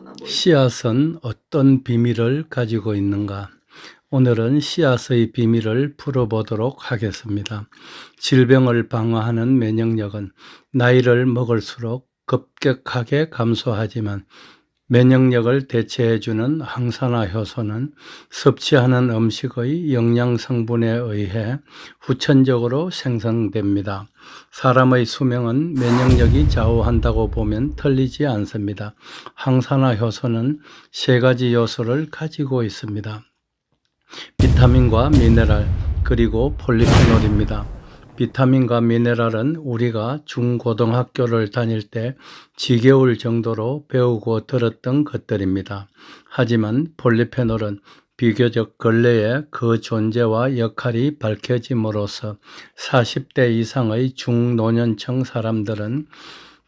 먹거나 뭘 씨앗은 어떤 비밀을 가지고 있는가? 오늘은 씨앗의 비밀을 풀어보도록 하겠습니다. 질병을 방어하는 면역력은 나이를 먹을수록 급격하게 감소하지만 면역력을 대체해주는 항산화 효소는 섭취하는 음식의 영양 성분에 의해 후천적으로 생성됩니다. 사람의 수명은 면역력이 좌우한다고 보면 틀리지 않습니다. 항산화 효소는 세 가지 요소를 가지고 있습니다. 비타민과 미네랄 그리고 폴리페놀입니다. 비타민과 미네랄은 우리가 중고등학교를 다닐 때 지겨울 정도로 배우고 들었던 것들입니다. 하지만 폴리페놀은 비교적 근래에 그 존재와 역할이 밝혀짐으로써 40대 이상의 중노년층 사람들은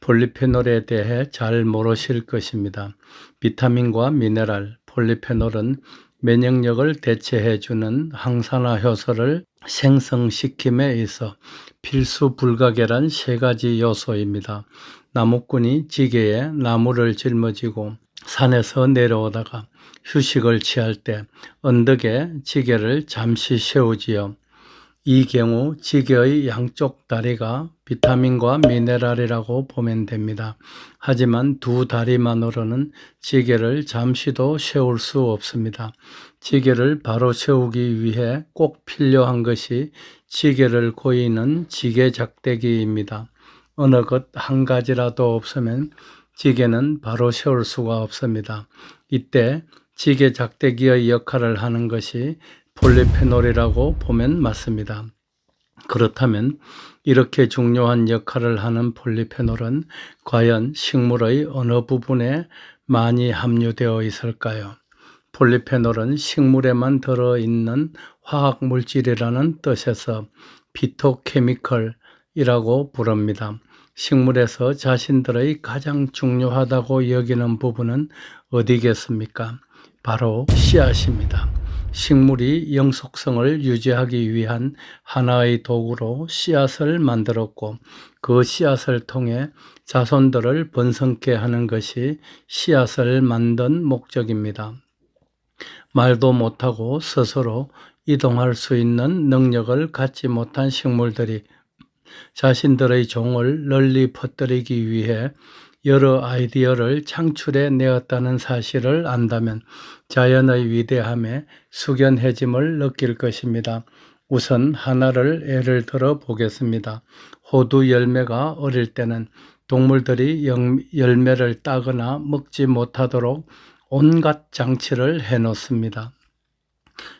폴리페놀에 대해 잘 모르실 것입니다. 비타민과 미네랄, 폴리페놀은 면역력을 대체해주는 항산화 효소를 생성시킴에 있어 필수 불가결한 세 가지 요소입니다. 나무꾼이 지게에 나무를 짊어지고 산에서 내려오다가 휴식을 취할 때 언덕에 지게를 잠시 세우지요. 이 경우 지게의 양쪽 다리가 비타민과 미네랄이라고 보면 됩니다. 하지만 두 다리만으로는 지게를 잠시도 세울 수 없습니다. 지게를 바로 세우기 위해 꼭 필요한 것이 지게를 고이는 지게 작대기입니다. 어느 것 한 가지라도 없으면 지게는 바로 세울 수가 없습니다. 이때 지게 작대기의 역할을 하는 것이 폴리페놀이라고 보면 맞습니다. 그렇다면 이렇게 중요한 역할을 하는 폴리페놀은 과연 식물의 어느 부분에 많이 함유되어 있을까요? 폴리페놀은 식물에만 들어있는 화학 물질이라는 뜻에서 피토케미컬이라고 부릅니다. 식물에서 자신들의 가장 중요하다고 여기는 부분은 어디겠습니까? 바로 씨앗입니다. 식물이 영속성을 유지하기 위한 하나의 도구로 씨앗을 만들었고 그 씨앗을 통해 자손들을 번성케 하는 것이 씨앗을 만든 목적입니다. 말도 못하고 스스로 이동할 수 있는 능력을 갖지 못한 식물들이 자신들의 종을 널리 퍼뜨리기 위해 여러 아이디어를 창출해 내었다는 사실을 안다면 자연의 위대함에 숙연해짐을 느낄 것입니다. 우선 하나를 예를 들어 보겠습니다. 호두 열매가 어릴 때는 동물들이 열매를 따거나 먹지 못하도록 온갖 장치를 해 놓습니다.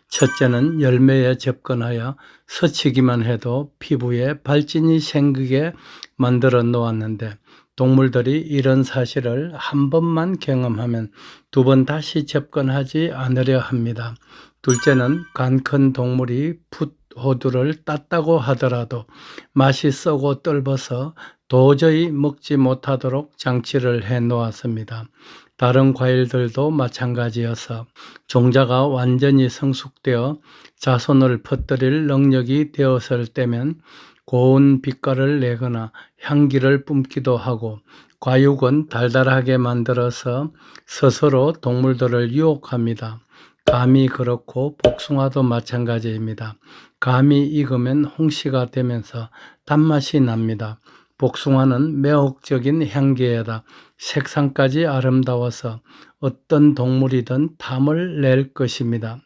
첫째는 열매에 접근하여 스치기만 해도 피부에 발진이 생기게 만들어 놓았는데 동물들이 이런 사실을 한 번만 경험하면 두 번 다시 접근하지 않으려 합니다. 둘째는 간 큰 동물이 풋 호두를 땄다고 하더라도 맛이 썩고 떫어서 도저히 먹지 못하도록 장치를 해 놓았습니다. 다른 과일들도 마찬가지여서 종자가 완전히 성숙되어 자손을 퍼뜨릴 능력이 되었을 때면 고운 빛깔을 내거나 향기를 뿜기도 하고 과육은 달달하게 만들어서 스스로 동물들을 유혹합니다. 감이 그렇고 복숭아도 마찬가지입니다. 감이 익으면 홍시가 되면서 단맛이 납니다. 복숭아는 매혹적인 향기에다 색상까지 아름다워서 어떤 동물이든 탐을 낼 것입니다.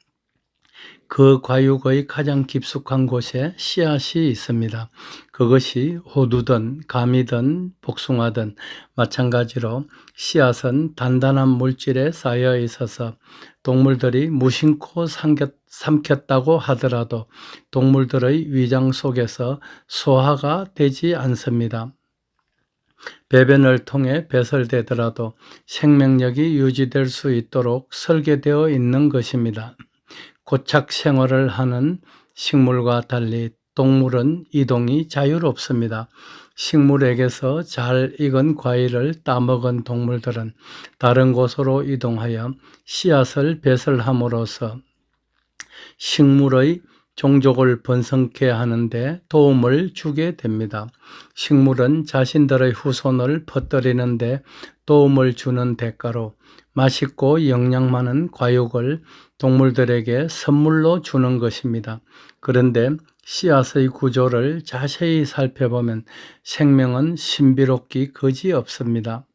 그 과육의 가장 깊숙한 곳에 씨앗이 있습니다. 그것이 호두든 감이든 복숭아든 마찬가지로 씨앗은 단단한 물질에 쌓여 있어서 동물들이 무심코 삼켰 다고 하더라도 동물들의 위장 속에서 소화가 되지 않습니다. 배변을 통해 배설되더라도 생명력이 유지될 수 있도록 설계되어 있는 것입니다. 고착 생활을 하는 식물과 달리 동물은 이동이 자유롭습니다. 식물에게서 잘 익은 과일을 따먹은 동물들은 다른 곳으로 이동하여 씨앗을 배설함으로써 식물의 종족을 번성케 하는데 도움을 주게 됩니다. 식물은 자신들의 후손을 퍼뜨리는데 도움을 주는 대가로 맛있고 영양 많은 과육을 동물들에게 선물로 주는 것입니다. 그런데 씨앗의 구조를 자세히 살펴보면 생명은 신비롭기 거지 없습니다.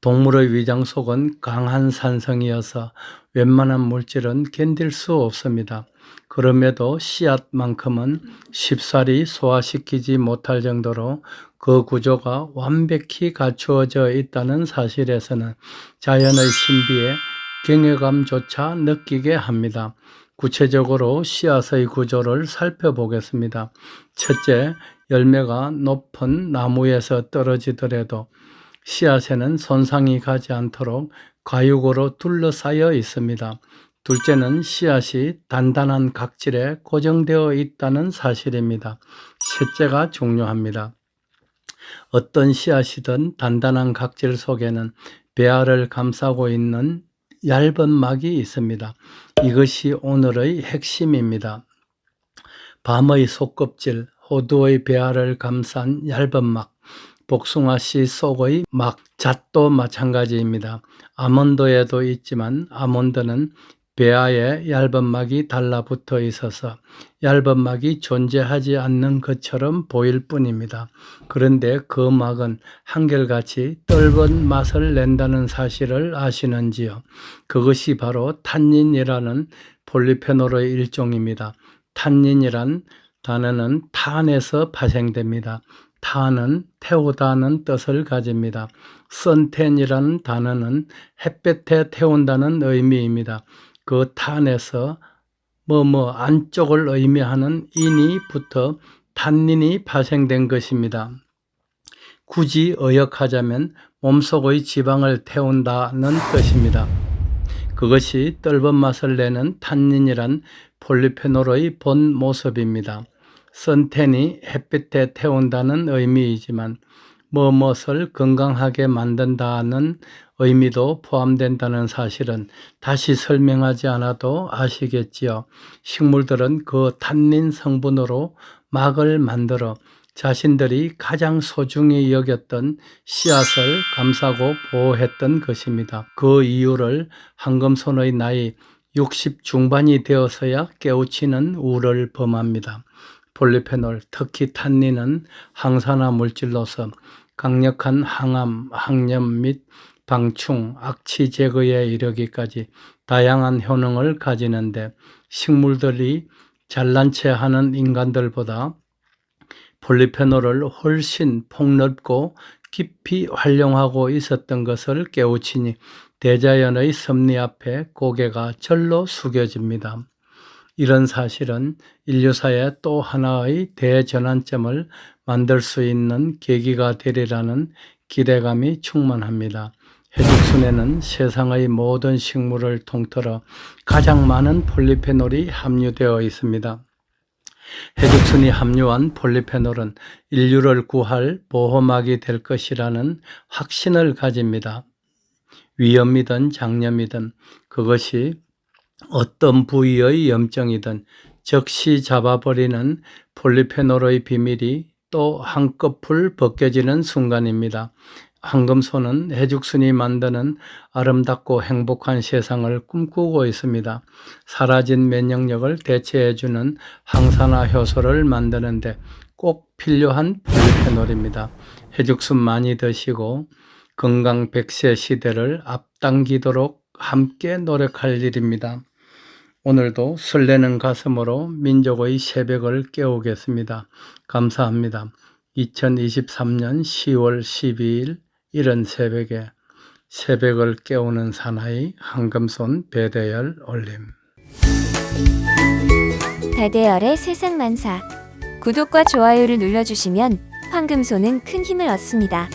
동물의 위장 속은 강한 산성이어서 웬만한 물질은 견딜 수 없습니다. 그럼에도 씨앗만큼은 쉽사리 소화시키지 못할 정도로 그 구조가 완벽히 갖추어져 있다는 사실에서는 자연의 신비에 경외감조차 느끼게 합니다. 구체적으로 씨앗의 구조를 살펴보겠습니다. 첫째, 열매가 높은 나무에서 떨어지더라도 씨앗에는 손상이 가지 않도록 과육으로 둘러싸여 있습니다. 둘째는 씨앗이 단단한 각질에 고정되어 있다는 사실입니다. 셋째가 중요합니다. 어떤 씨앗이든 단단한 각질 속에는 배알을 감싸고 있는 얇은 막이 있습니다. 이것이 오늘의 핵심입니다. 밤의 속껍질, 호두의 배알을 감싼 얇은 막, 복숭아 씨 속의 막, 잣도 마찬가지입니다. 아몬드에도 있지만 아몬드는 배아에 얇은 막이 달라붙어 있어서 얇은 막이 존재하지 않는 것처럼 보일 뿐입니다. 그런데 그 막은 한결같이 떫은 맛을 낸다는 사실을 아시는지요? 그것이 바로 탄닌이라는 폴리페놀의 일종입니다. 탄닌이란 단어는 탄에서 파생됩니다. 탄은 태우다는 뜻을 가집니다. 선텐이라는 단어는 햇볕에 태운다는 의미입니다. 그 탄에서 뭐뭐 안쪽을 의미하는 인이 붙어 탄닌이 파생된 것입니다. 굳이 의역하자면 몸속의 지방을 태운다는 뜻입니다. 그것이 떫은 맛을 내는 탄닌이란 폴리페놀의 본 모습입니다. 선텐이 햇빛에 태운다는 의미이지만 뭐뭇을 건강하게 만든다는 의미도 포함된다는 사실은 다시 설명하지 않아도 아시겠지요. 식물들은 그 탄닌 성분으로 막을 만들어 자신들이 가장 소중히 여겼던 씨앗을 감싸고 보호했던 것입니다. 그 이유를 황금손의 나이 60 중반이 되어서야 깨우치는 우를 범합니다. 폴리페놀, 특히 탄닌은 항산화 물질로서 강력한 항암, 항염 및 방충, 악취 제거에 이르기까지 다양한 효능을 가지는데 식물들이 잘난 체 하는 인간들보다 폴리페놀을 훨씬 폭넓고 깊이 활용하고 있었던 것을 깨우치니 대자연의 섭리 앞에 고개가 절로 숙여집니다. 이런 사실은 인류사의 또 하나의 대전환점을 만들 수 있는 계기가 되리라는 기대감이 충만합니다. 해죽순에는 세상의 모든 식물을 통틀어 가장 많은 폴리페놀이 함유되어 있습니다. 해죽순이 함유한 폴리페놀은 인류를 구할 보호막이 될 것이라는 확신을 가집니다. 위염이든 장염이든 그것이 어떤 부위의 염증이든 즉시 잡아버리는 폴리페놀의 비밀이 또 한꺼풀 벗겨지는 순간입니다. 황금소는 해죽순이 만드는 아름답고 행복한 세상을 꿈꾸고 있습니다. 사라진 면역력을 대체해주는 항산화 효소를 만드는데 꼭 필요한 폴리페놀입니다. 해죽순 많이 드시고 건강 100세 시대를 앞당기도록 함께 노력할 일입니다. 오늘도 설레는 가슴으로 민족의 새벽을 깨우겠습니다. 감사합니다. 2023년 10월 12일 이른 새벽에 새벽을 깨우는 사나이 황금손 배대열 올림. 배대열의 세상 만사. 구독과 좋아요를 눌러주시면 황금소는 큰 힘을 얻습니다.